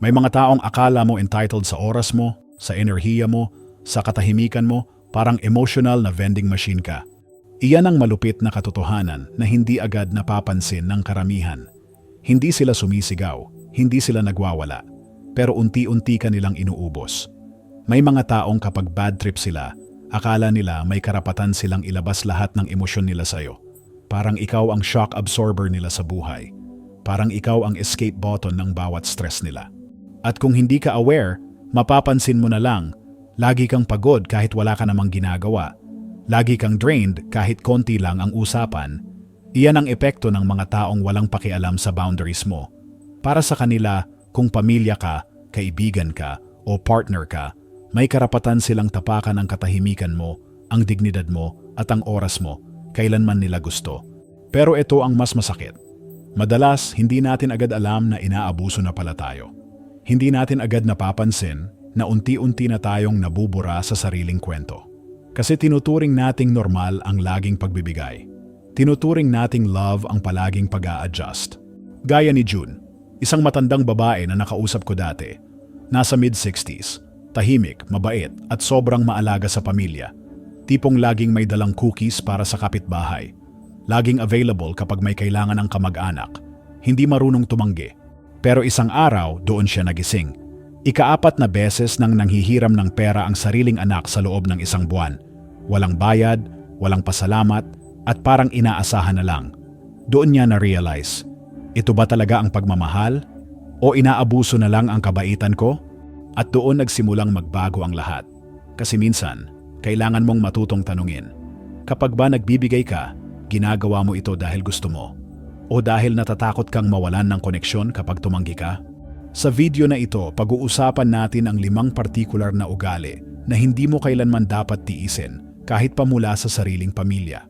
May mga taong akala mo entitled sa oras mo, sa enerhiya mo, sa katahimikan mo, parang emotional na vending machine ka. Iyan ang malupit na katotohanan na hindi agad napapansin ng karamihan. Hindi sila sumisigaw, hindi sila nagwawala, pero unti-unti ka nilang inuubos. May mga taong kapag bad trip sila, akala nila may karapatan silang ilabas lahat ng emosyon nila sa'yo. Parang ikaw ang shock absorber nila sa buhay. Parang ikaw ang escape button ng bawat stress nila. At kung hindi ka aware, mapapansin mo na lang, lagi kang pagod kahit wala ka namang ginagawa. Lagi kang drained kahit konti lang ang usapan. Iyan ang epekto ng mga taong walang pakialam sa boundaries mo. Para sa kanila, kung pamilya ka, kaibigan ka, o partner ka, may karapatan silang tapakan ang katahimikan mo, ang dignidad mo, at ang oras mo, kailanman nila gusto. Pero ito ang mas masakit. Madalas, hindi natin agad alam na inaabuso na pala tayo. Hindi natin agad napapansin na unti-unti na tayong nabubura sa sariling kwento. Kasi tinuturing nating normal ang laging pagbibigay. Tinuturing nating love ang palaging pag adjust Gaya ni June, isang matandang babae na nakausap ko dati. Nasa mid-60s, tahimik, mabait at sobrang maalaga sa pamilya. Tipong laging may dalang cookies para sa kapitbahay. Laging available kapag may kailangan ng kamag-anak. Hindi marunong tumanggi. Pero isang araw, doon siya nagising. Ikaapat na beses nang nanghihiram ng pera ang sariling anak sa loob ng isang buwan. Walang bayad, walang pasalamat, at parang inaasahan na lang. Doon niya na-realize, ito ba talaga ang pagmamahal? O inaabuso na lang ang kabaitan ko? At doon nagsimulang magbago ang lahat. Kasi minsan, kailangan mong matutong tanungin. Kapag ba nagbibigay ka, ginagawa mo ito dahil gusto mo? O dahil natatakot kang mawalan ng koneksyon kapag tumanggi ka? Sa video na ito, pag-uusapan natin ang limang partikular na ugali na hindi mo kailanman dapat tiisin kahit pa mula sa sariling pamilya.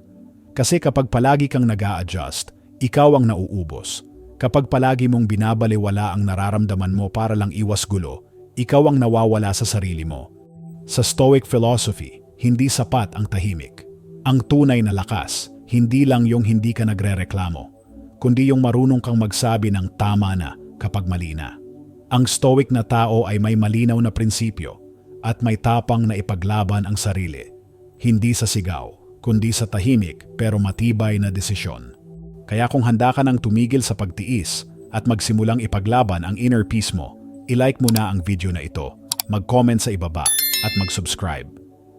Kasi kapag palagi kang nag adjust ikaw ang nauubos. Kapag palagi mong binabaliwala ang nararamdaman mo para lang iwas gulo, ikaw ang nawawala sa sarili mo. Sa Stoic philosophy, hindi sapat ang tahimik. Ang tunay na lakas, hindi lang yung hindi ka nagrereklamo, kundi yung marunong kang magsabi ng tama na kapag mali na. Ang stoic na tao ay may malinaw na prinsipyo at may tapang na ipaglaban ang sarili, hindi sa sigaw, kundi sa tahimik pero matibay na desisyon. Kaya kung handa ka ng tumigil sa pagtiis at magsimulang ipaglaban ang inner peace mo, ilike mo na ang video na ito, mag-comment sa ibaba at mag-subscribe.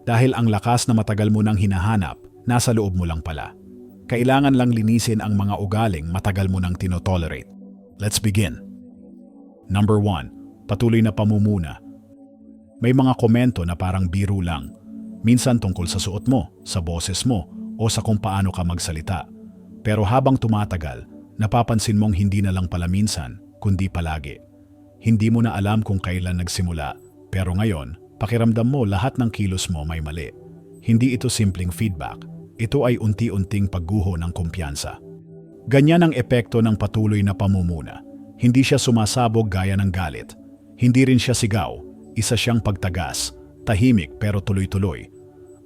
Dahil ang lakas na matagal mo nang hinahanap, nasa loob mo lang pala. Kailangan lang linisin ang mga ugaling matagal mo nang tinotolerate. Let's begin. Number 1. Patuloy na pamumuna. May mga komento na parang biro lang. Minsan tungkol sa suot mo, sa boses mo, o sa kung paano ka magsalita. Pero habang tumatagal, napapansin mong hindi na lang pala minsan, kundi palagi. Hindi mo na alam kung kailan nagsimula, pero ngayon, pakiramdam mo lahat ng kilos mo may mali. Hindi ito simpleng feedback, ito ay unti-unting pagguho ng kumpiyansa. Ganyan ang epekto ng patuloy na pamumuna. Hindi siya sumasabog gaya ng galit. Hindi rin siya sigaw, isa siyang pagtagas, tahimik pero tuloy-tuloy.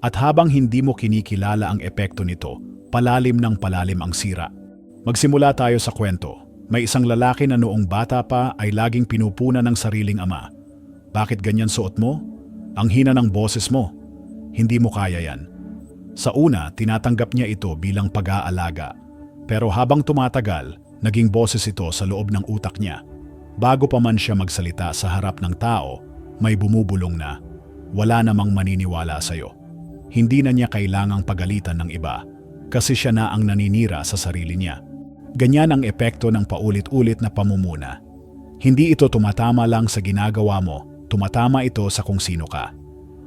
At habang hindi mo kinikilala ang epekto nito, palalim ng palalim ang sira. Magsimula tayo sa kwento. May isang lalaki na noong bata pa ay laging pinupuna ng sariling ama. Bakit ganyan suot mo? Ang hina ng boses mo. Hindi mo kaya yan. Sa una, tinatanggap niya ito bilang pag-aalaga. Pero habang tumatagal, naging boses ito sa loob ng utak niya. Bago pa man siya magsalita sa harap ng tao, may bumubulong na, wala namang maniniwala sa'yo. Hindi na niya kailangang pagalitan ng iba kasi siya na ang naninira sa sarili niya. Ganyan ang epekto ng paulit-ulit na pamumuna. Hindi ito tumatama lang sa ginagawa mo, tumatama ito sa kung sino ka.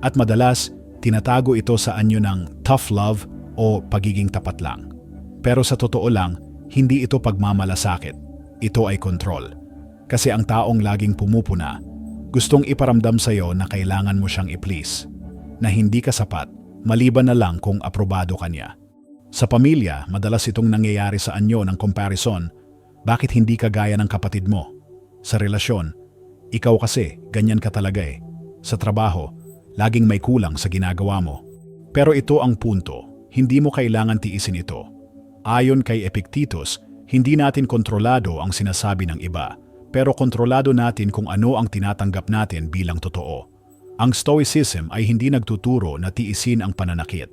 At madalas, tinatago ito sa anyo ng tough love o pagiging tapat lang. Pero sa totoo lang, hindi ito pagmamalasakit. Ito ay control. Kasi ang taong laging pumupuna, gustong iparamdam sa iyo na kailangan mo siyang i-please. Na hindi ka sapat, maliban na lang kung aprobado ka niya. Sa pamilya, madalas itong nangyayari sa anyo ng comparison. Bakit hindi ka gaya ng kapatid mo? Sa relasyon, ikaw kasi, ganyan ka talaga eh. Sa trabaho, laging may kulang sa ginagawa mo. Pero ito ang punto, hindi mo kailangan tiisin ito. Ayon kay Epictetus, hindi natin kontrolado ang sinasabi ng iba, pero kontrolado natin kung ano ang tinatanggap natin bilang totoo. Ang Stoicism ay hindi nagtuturo na tiisin ang pananakit.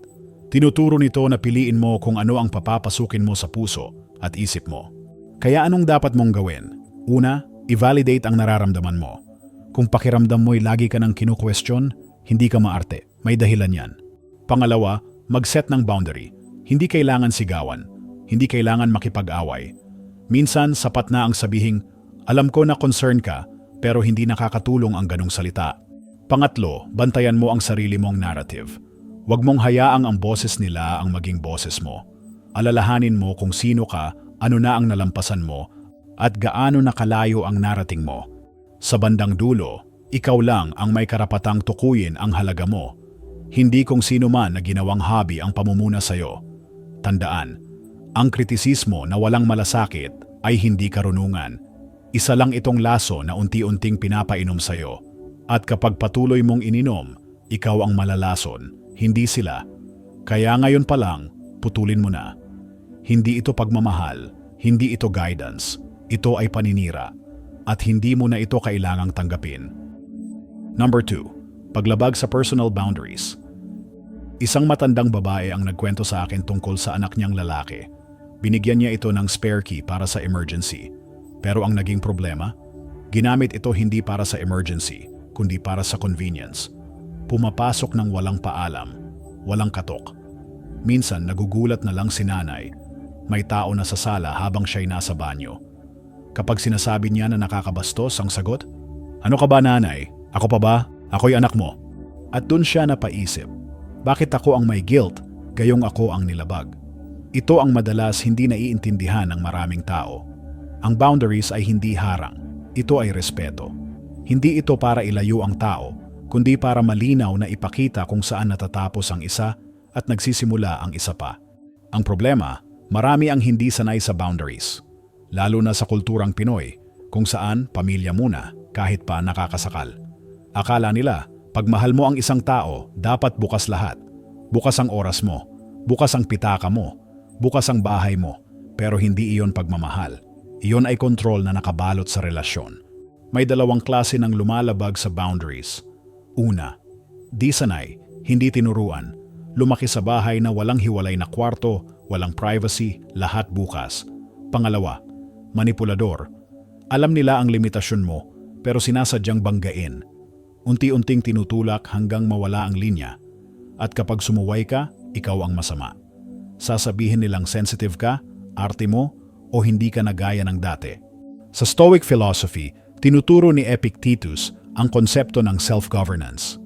Tinuturo nito na piliin mo kung ano ang papapasukin mo sa puso at isip mo. Kaya anong dapat mong gawin? Una, i-validate ang nararamdaman mo. Kung pakiramdam mo'y lagi ka ng kinu-question, hindi ka maarte. May dahilan yan. Pangalawa, mag-set ng boundary. Hindi kailangan sigawan. Hindi kailangan makipag-away. Minsan, sapat na ang sabihing, alam ko na concern ka, pero hindi nakakatulong ang ganong salita. Pangatlo, bantayan mo ang sarili mong narrative. Huwag mong hayaang ang boses nila ang maging boses mo. Alalahanin mo kung sino ka, ano na ang nalampasan mo, at gaano nakalayo ang narating mo. Sa bandang dulo, ikaw lang ang may karapatang tukuyin ang halaga mo. Hindi kung sino man na ginawang hobby ang pamumuna sa'yo. Tandaan, ang kritisismo na walang malasakit ay hindi karunungan. Isa lang itong laso na unti-unting pinapainom sa'yo. At kapag patuloy mong ininom, ikaw ang malalason, hindi sila. Kaya ngayon pa lang, putulin mo na. Hindi ito pagmamahal, hindi ito guidance, ito ay paninira. At hindi mo na ito kailangang tanggapin. Number 2. Paglabag sa personal boundaries. Isang matandang babae ang nagkwento sa akin tungkol sa anak niyang lalaki. Binigyan niya ito ng spare key para sa emergency. Pero ang naging problema, ginamit ito hindi para sa emergency, kundi para sa convenience. Pumapasok ng walang paalam, walang katok. Minsan nagugulat na lang si nanay, may tao na sa sala habang siya'y nasa banyo. Kapag sinasabi niya na nakakabastos ang sagot, Ano ka ba nanay? Ako pa ba? Ako'y anak mo. At dun siya napaisip, bakit ako ang may guilt, gayong ako ang nilabag? Ito ang madalas hindi naiintindihan ng maraming tao. Ang boundaries ay hindi harang, ito ay respeto. Hindi ito para ilayo ang tao, kundi para malinaw na ipakita kung saan natatapos ang isa at nagsisimula ang isa pa. Ang problema, marami ang hindi sanay sa boundaries. Lalo na sa kulturang Pinoy, kung saan pamilya muna kahit pa nakakasakal. Akala nila, pag mahal mo ang isang tao, dapat bukas lahat. Bukas ang oras mo, bukas ang pitaka mo, bukas ang bahay mo, pero hindi iyon pagmamahal. Iyon ay kontrol na nakabalot sa relasyon. May dalawang klase ng lumalabag sa boundaries. Una, di sanay, hindi tinuruan. Lumaki sa bahay na walang hiwalay na kwarto, walang privacy, lahat bukas. Pangalawa, manipulador. Alam nila ang limitasyon mo, pero sinasadyang banggain. Unti-unting tinutulak hanggang mawala ang linya. At kapag sumuway ka, ikaw ang masama. Sasabihin nilang sensitive ka, arte mo, o hindi ka nagaya ng dati. Sa Stoic philosophy, tinuturo ni Epictetus ang konsepto ng self-governance.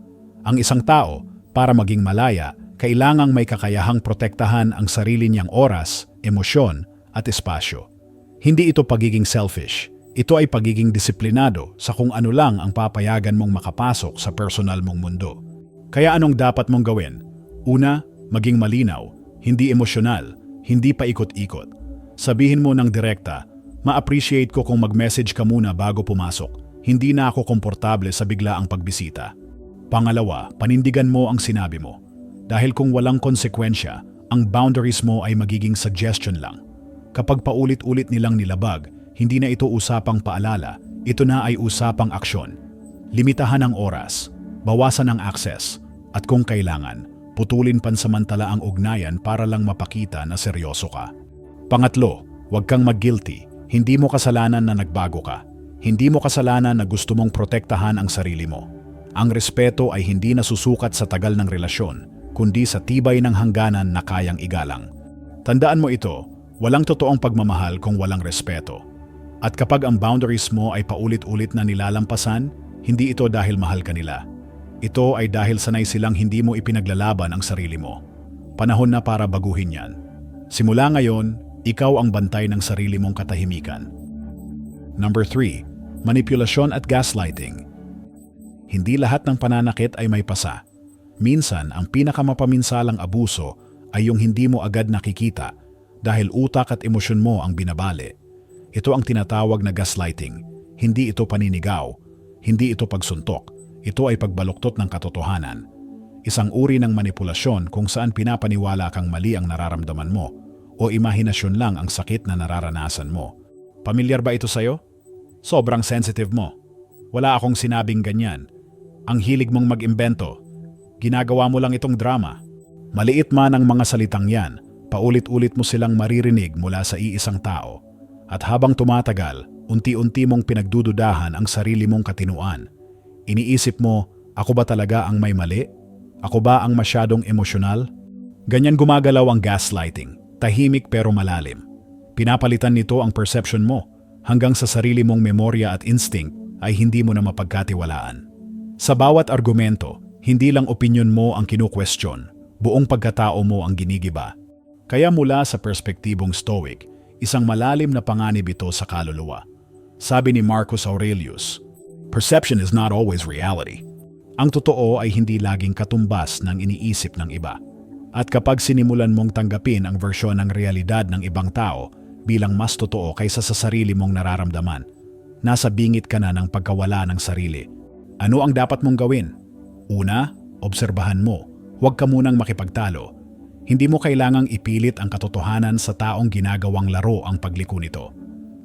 Ang isang tao, para maging malaya, kailangang may kakayahang protektahan ang sarili niyang oras, emosyon, at espasyo. Hindi ito pagiging selfish, ito ay pagiging disiplinado sa kung ano lang ang papayagan mong makapasok sa personal mong mundo. Kaya anong dapat mong gawin? Una, maging malinaw, hindi emosyonal, hindi pa ikot-ikot. Sabihin mo ng direkta, ma-appreciate ko kung mag-message ka muna bago pumasok. Hindi na ako komportable sa biglaang pagbisita. Pangalawa, panindigan mo ang sinabi mo. Dahil kung walang konsekwensya, ang boundaries mo ay magiging suggestion lang. Kapag paulit-ulit nilang nilabag, hindi na ito usapang paalala, ito na ay usapang aksyon. Limitahan ang oras, bawasan ang access, at kung kailangan, putulin pansamantala ang ugnayan para lang mapakita na seryoso ka. Pangatlo, huwag kang mag-guilty. Hindi mo kasalanan na nagbago ka. Hindi mo kasalanan na gusto mong protektahan ang sarili mo. Ang respeto ay hindi nasusukat sa tagal ng relasyon, kundi sa tibay ng hangganan na kayang igalang. Tandaan mo ito, walang totoong pagmamahal kung walang respeto. At kapag ang boundaries mo ay paulit-ulit na nilalampasan, hindi ito dahil mahal ka nila. Ito ay dahil sanay silang hindi mo ipinaglalaban ang sarili mo. Panahon na para baguhin yan. Simula ngayon, ikaw ang bantay ng sarili mong katahimikan. Number 3. Manipulasyon at gaslighting. Hindi lahat ng pananakit ay may pasa. Minsan, ang pinakamapaminsalang abuso ay yung hindi mo agad nakikita dahil utak at emosyon mo ang binabali. Ito ang tinatawag na gaslighting. Hindi ito paninigaw, hindi ito pagsuntok, ito ay pagbaluktot ng katotohanan. Isang uri ng manipulasyon kung saan pinapaniwala kang mali ang nararamdaman mo o imahinasyon lang ang sakit na nararanasan mo. Pamilyar ba ito sa'yo? Sobrang sensitive mo. Wala akong sinabing ganyan. Ang hilig mong mag-imbento. Ginagawa mo lang itong drama. Maliit man ang mga salitang yan, paulit-ulit mo silang maririnig mula sa iisang tao. At habang tumatagal, unti-unti mong pinagdududahan ang sarili mong katinuan. Iniisip mo, ako ba talaga ang may mali? Ako ba ang masyadong emosyonal? Ganyan gumagalaw ang gaslighting, tahimik pero malalim. Pinapalitan nito ang perception mo hanggang sa sarili mong memorya at instinct ay hindi mo na mapagkatiwalaan. Sa bawat argumento, hindi lang opinyon mo ang kinu-question, buong pagkatao mo ang ginigiba. Kaya mula sa perspektibong stoic, isang malalim na panganib ito sa kaluluwa. Sabi ni Marcus Aurelius, Perception is not always reality. Ang totoo ay hindi laging katumbas ng iniisip ng iba. At kapag sinimulan mong tanggapin ang versyon ng realidad ng ibang tao bilang mas totoo kaysa sa sarili mong nararamdaman, nasa bingit ka na ng pagkawala ng sarili. Ano ang dapat mong gawin? Una, obserbahan mo. Huwag ka munang makipagtalo. Hindi mo kailangang ipilit ang katotohanan sa taong ginagawang laro ang pagliko nito.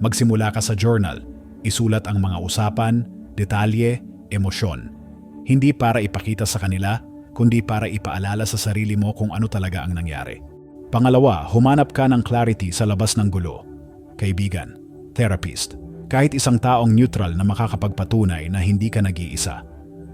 Magsimula ka sa journal. Isulat ang mga usapan, detalye, emosyon. Hindi para ipakita sa kanila, kundi para ipaalala sa sarili mo kung ano talaga ang nangyari. Pangalawa, humanap ka ng clarity sa labas ng gulo. Kaibigan, therapist, kahit isang taong neutral na makakapagpatunay na hindi ka nag-iisa.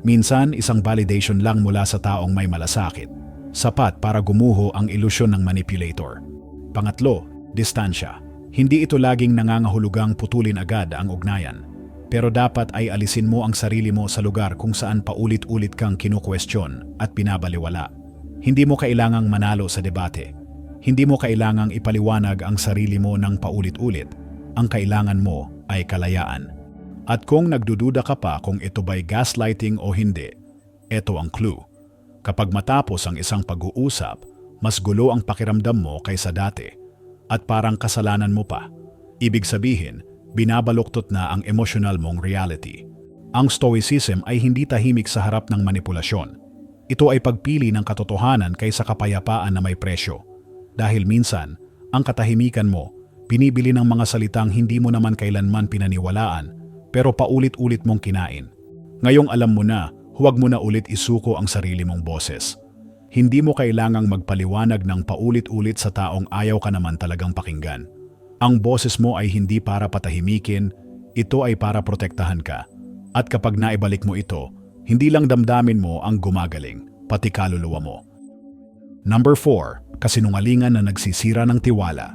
Minsan, isang validation lang mula sa taong may malasakit. Sapat para gumuho ang ilusyon ng manipulator. Pangatlo, distansya. Hindi ito laging nangangahulugang putulin agad ang ugnayan. Pero dapat ay alisin mo ang sarili mo sa lugar kung saan paulit-ulit kang kinukwestiyon at pinabaliwala. Hindi mo kailangang manalo sa debate. Hindi mo kailangang ipaliwanag ang sarili mo ng paulit-ulit. Ang kailangan mo ay kalayaan. At kung nagdududa ka pa kung ito ba'y gaslighting o hindi, ito ang clue. Kapag matapos ang isang pag-uusap, mas gulo ang pakiramdam mo kaysa dati at parang kasalanan mo pa. Ibig sabihin, binabaluktot na ang emotional mong reality. Ang stoicism ay hindi tahimik sa harap ng manipulasyon. Ito ay pagpili ng katotohanan kaysa kapayapaan na may presyo. Dahil minsan, ang katahimikan mo, pinibili ng mga salitang hindi mo naman kailanman pinaniwalaan, pero paulit-ulit mong kinain. Ngayong alam mo na, huwag mo na ulit isuko ang sarili mong boses. Hindi mo kailangang magpaliwanag ng paulit-ulit sa taong ayaw ka naman talagang pakinggan. Ang boses mo ay hindi para patahimikin, ito ay para protektahan ka. At kapag naibalik mo ito, hindi lang damdamin mo ang gumagaling, pati kaluluwa mo. Number 4. Kasinungalingan na nagsisira ng tiwala.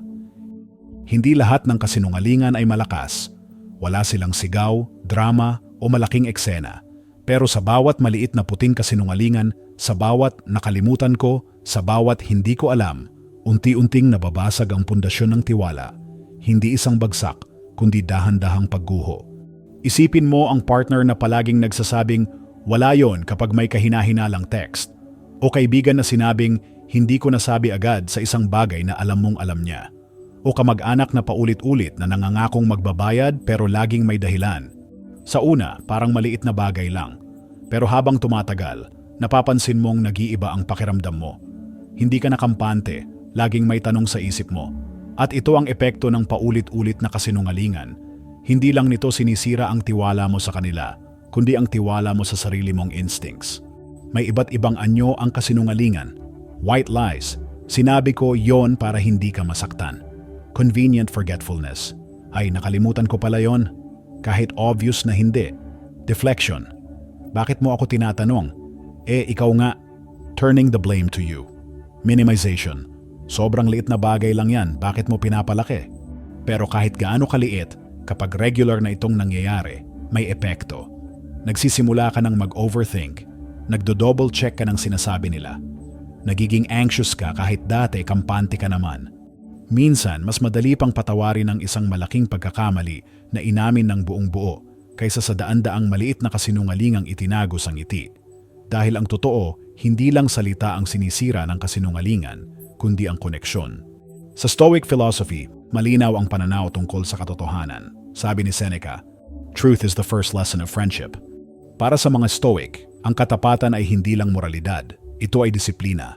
Hindi lahat ng kasinungalingan ay malakas. Wala silang sigaw, drama o malaking eksena. Pero sa bawat maliit na puting kasinungalingan, sa bawat nakalimutan ko, sa bawat hindi ko alam, unti-unting nababasag ang pundasyon ng tiwala. Hindi isang bagsak, kundi dahan-dahang pagguho. Isipin mo ang partner na palaging nagsasabing, wala yon kapag may kahina-hinalang text. O kaibigan na sinabing, hindi ko nasabi agad sa isang bagay na alam mong alam niya. O kamag-anak na paulit-ulit na nangangakong magbabayad pero laging may dahilan. Sa una, parang maliit na bagay lang. Pero habang tumatagal, napapansin mong nag-iiba ang pakiramdam mo. Hindi ka nakampante, laging may tanong sa isip mo. At ito ang epekto ng paulit-ulit na kasinungalingan. Hindi lang nito sinisira ang tiwala mo sa kanila, kundi ang tiwala mo sa sarili mong instincts. May iba't ibang anyo ang kasinungalingan. White lies. Sinabi ko yon para hindi ka masaktan. Convenient forgetfulness. Ay, nakalimutan ko pala yon. Kahit obvious na hindi. Deflection. Bakit mo ako tinatanong? Eh, ikaw nga. Turning the blame to you. Minimization. Sobrang liit na bagay lang yan, bakit mo pinapalaki? Pero kahit gaano kaliit, kapag regular na itong nangyayari, may epekto. Nagsisimula ka ng mag-overthink, nagdo-double check ka ng sinasabi nila. Nagiging anxious ka kahit dati kampante ka naman. Minsan, mas madali pang patawarin ng isang malaking pagkakamali na inamin ng buong buo kaysa sa daan-daang maliit na kasinungalingang itinago sa ngiti. Dahil ang totoo, hindi lang salita ang sinisira ng kasinungalingan, kundi ang koneksyon. Sa Stoic philosophy, malinaw ang pananaw tungkol sa katotohanan. Sabi ni Seneca, Truth is the first lesson of friendship. Para sa mga Stoic, ang katapatan ay hindi lang moralidad, ito ay disiplina.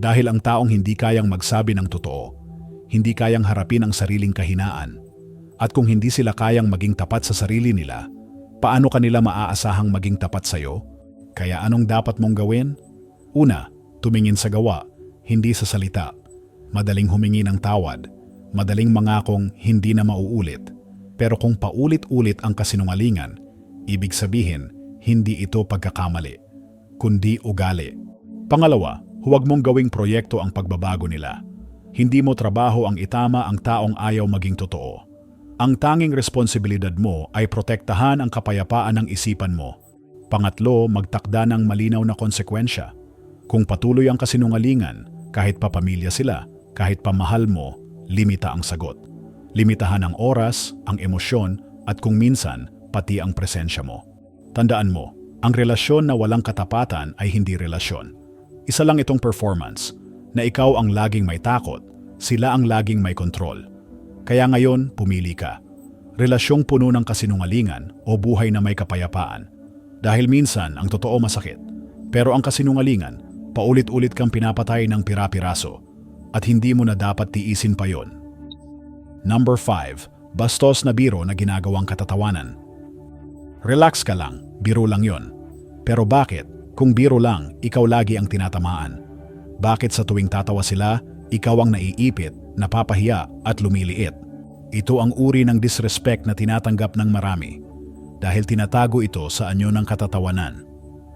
Dahil ang taong hindi kayang magsabi ng totoo, hindi kayang harapin ang sariling kahinaan, At kung hindi sila kayang maging tapat sa sarili nila, paano kanila maaasahang maging tapat sa'yo? Kaya anong dapat mong gawin? Una, tumingin sa gawa, hindi sa salita. Madaling humingi ng tawad, madaling mangakong hindi na mauulit. Pero kung paulit-ulit ang kasinungalingan, ibig sabihin, hindi ito pagkakamali, kundi ugali. Pangalawa, huwag mong gawing proyekto ang pagbabago nila. Hindi mo trabaho ang itama ang taong ayaw maging totoo. Ang tanging responsibilidad mo ay protektahan ang kapayapaan ng isipan mo. Pangatlo, magtakda ng malinaw na konsekwensya. Kung patuloy ang kasinungalingan, kahit pa pamilya sila, kahit pa mahal mo, limita ang sagot. Limitahan ang oras, ang emosyon, at kung minsan, pati ang presensya mo. Tandaan mo, ang relasyon na walang katapatan ay hindi relasyon. Isa lang itong performance, na ikaw ang laging may takot, sila ang laging may kontrol. Kaya ngayon, pumili ka. Relasyong puno ng kasinungalingan o buhay na may kapayapaan. Dahil minsan, ang totoo masakit. Pero ang kasinungalingan, paulit-ulit kang pinapatay ng pira-piraso at hindi mo na dapat tiisin pa yon. Number 5. Bastos na biro na ginagawang katatawanan. Relax ka lang, biro lang yon. Pero bakit? Kung biro lang, ikaw lagi ang tinatamaan. Bakit sa tuwing tatawa sila, ikaw ang naiipit, napapahiya at lumiliit? Ito ang uri ng disrespect na tinatanggap ng marami dahil tinatago ito sa anyo ng katatawanan.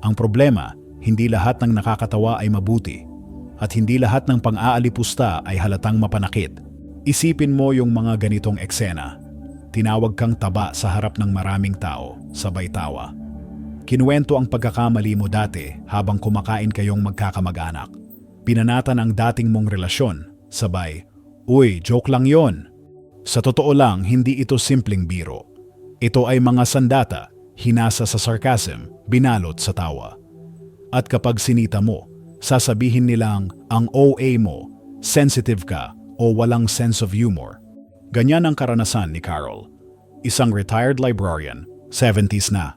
Ang problema, hindi lahat ng nakakatawa ay mabuti at hindi lahat ng pang-aalipusta ay halatang mapanakit. Isipin mo yung mga ganitong eksena. Tinawag kang taba sa harap ng maraming tao, sabay tawa. Kinuwento ang pagkakamali mo dati habang kumakain kayong magkakamag-anak. Pinanatan ang dating mong relasyon, sabay, Uy, joke lang yon. Sa totoo lang, hindi ito simpleng biro. Ito ay mga sandata, hinasa sa sarcasm, binalot sa tawa. At kapag sinita mo, sasabihin nilang ang OA mo, sensitive ka o walang sense of humor. Ganyan ang karanasan ni Carol. Isang retired librarian, 70s na,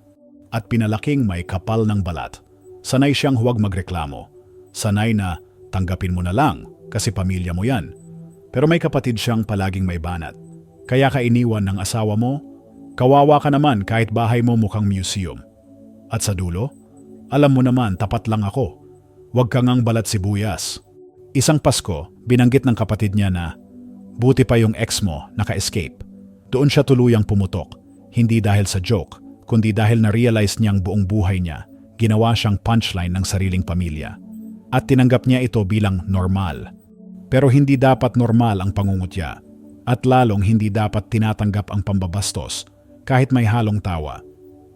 at pinalaking may kapal ng balat. Sanay siyang huwag magreklamo. Sanay na tanggapin mo na lang kasi pamilya mo yan. Pero may kapatid siyang palaging may banat. Kaya ka iniwan ng asawa mo? Kawawa ka naman kahit bahay mo mukhang museum. At sa dulo, alam mo naman tapat lang ako. Huwag kang ang balat sibuyas. Isang Pasko, binanggit ng kapatid niya na buti pa yung ex mo naka-escape. Doon siya tuluyang pumutok, hindi dahil sa joke, kundi dahil na-realize niyang buong buhay niya, ginawa siyang punchline ng sariling pamilya. At tinanggap niya ito bilang normal. Pero hindi dapat normal ang pangungutya. At lalong hindi dapat tinatanggap ang pambabastos kahit may halong tawa.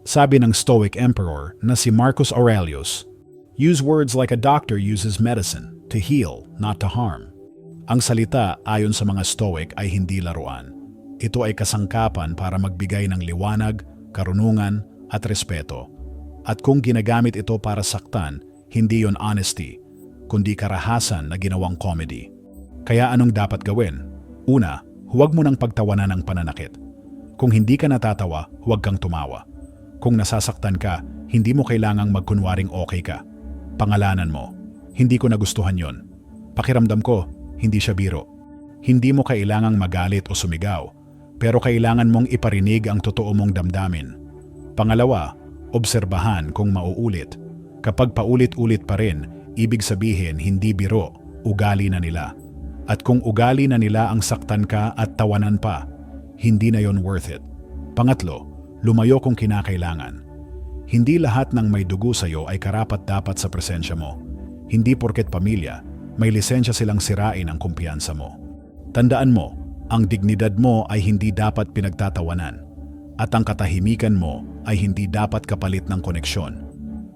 Sabi ng Stoic Emperor na si Marcus Aurelius, Use words like a doctor uses medicine, to heal, not to harm. Ang salita ayon sa mga Stoic ay hindi laruan. Ito ay kasangkapan para magbigay ng liwanag, karunungan at respeto. At kung ginagamit ito para saktan, hindi yon honesty, kundi karahasan na ginawang comedy. Kaya anong dapat gawin? Una, huwag mo nang pagtawanan ng pananakit. Kung hindi ka natatawa, huwag kang tumawa. Kung nasasaktan ka, hindi mo kailangang magkunwaring okay ka. Pangalanan mo, hindi ko nagustuhan yon. Pakiramdam ko, hindi siya biro. Hindi mo kailangang magalit o sumigaw, pero kailangan mong iparinig ang totoo mong damdamin. Pangalawa, obserbahan kung mauulit. Kapag paulit-ulit pa rin, ibig sabihin hindi biro, ugali na nila. At kung ugali na nila ang saktan ka at tawanan pa, hindi na yon worth it. Pangatlo, lumayo kung kinakailangan. Hindi lahat ng may dugo sa iyo ay karapat-dapat sa presensya mo. Hindi porket pamilya, may lisensya silang sirain ang kumpiyansa mo. Tandaan mo, ang dignidad mo ay hindi dapat pinagtatawanan at ang katahimikan mo ay hindi dapat kapalit ng koneksyon.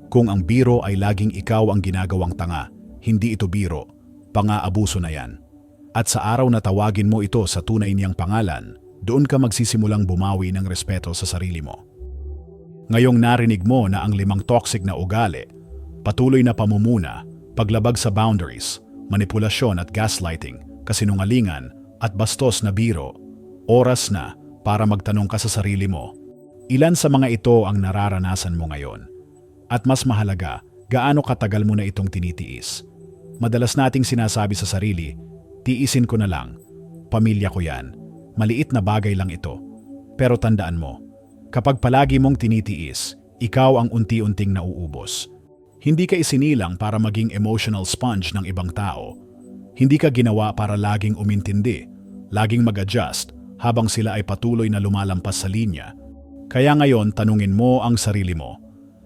Kung ang biro ay laging ikaw ang ginagawang tanga, hindi ito biro, pang-aabuso na yan. At sa araw na tawagin mo ito sa tunay niyang pangalan, doon ka magsisimulang bumawi ng respeto sa sarili mo. Ngayong narinig mo na ang limang toxic na ugali, patuloy na pamumuna, paglabag sa boundaries, manipulasyon at gaslighting, kasinungalingan at bastos na biro, oras na para magtanong ka sa sarili mo, ilan sa mga ito ang nararanasan mo ngayon? At mas mahalaga, gaano katagal mo na itong tinitiis? Madalas nating sinasabi sa sarili, tiisin ko na lang, pamilya ko yan, maliit na bagay lang ito. Pero tandaan mo, kapag palagi mong tinitiis, ikaw ang unti-unting nauubos. Hindi ka isinilang para maging emotional sponge ng ibang tao. Hindi ka ginawa para laging umintindi, laging mag-adjust habang sila ay patuloy na lumalampas sa linya. Kaya ngayon tanungin mo ang sarili mo,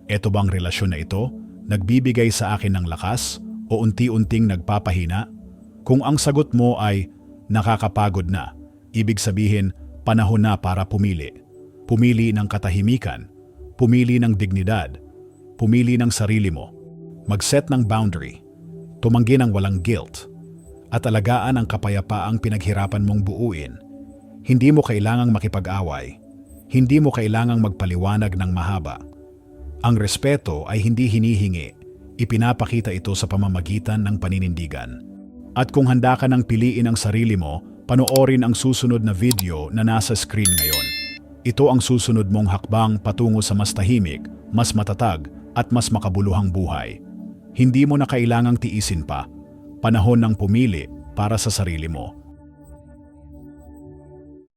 eto bang relasyon na ito nagbibigay sa akin ng lakas o unti-unting nagpapahina? Kung ang sagot mo ay nakakapagod na, ibig sabihin panahon na para pumili. Pumili ng katahimikan, pumili ng dignidad, pumili ng sarili mo, mag-set ng boundary, tumanggi ng walang guilt, at alagaan ang kapayapaang pinaghirapan mong buuin. Hindi mo kailangang makipag-away, hindi mo kailangang magpaliwanag ng mahaba. Ang respeto ay hindi hinihingi, ipinapakita ito sa pamamagitan ng paninindigan. At kung handa ka ng piliin ang sarili mo, panoorin ang susunod na video na nasa screen ngayon. Ito ang susunod mong hakbang patungo sa mas tahimik, mas matatag, at mas makabuluhang buhay. Hindi mo na kailangang tiisin pa. Panahon ng pumili para sa sarili mo.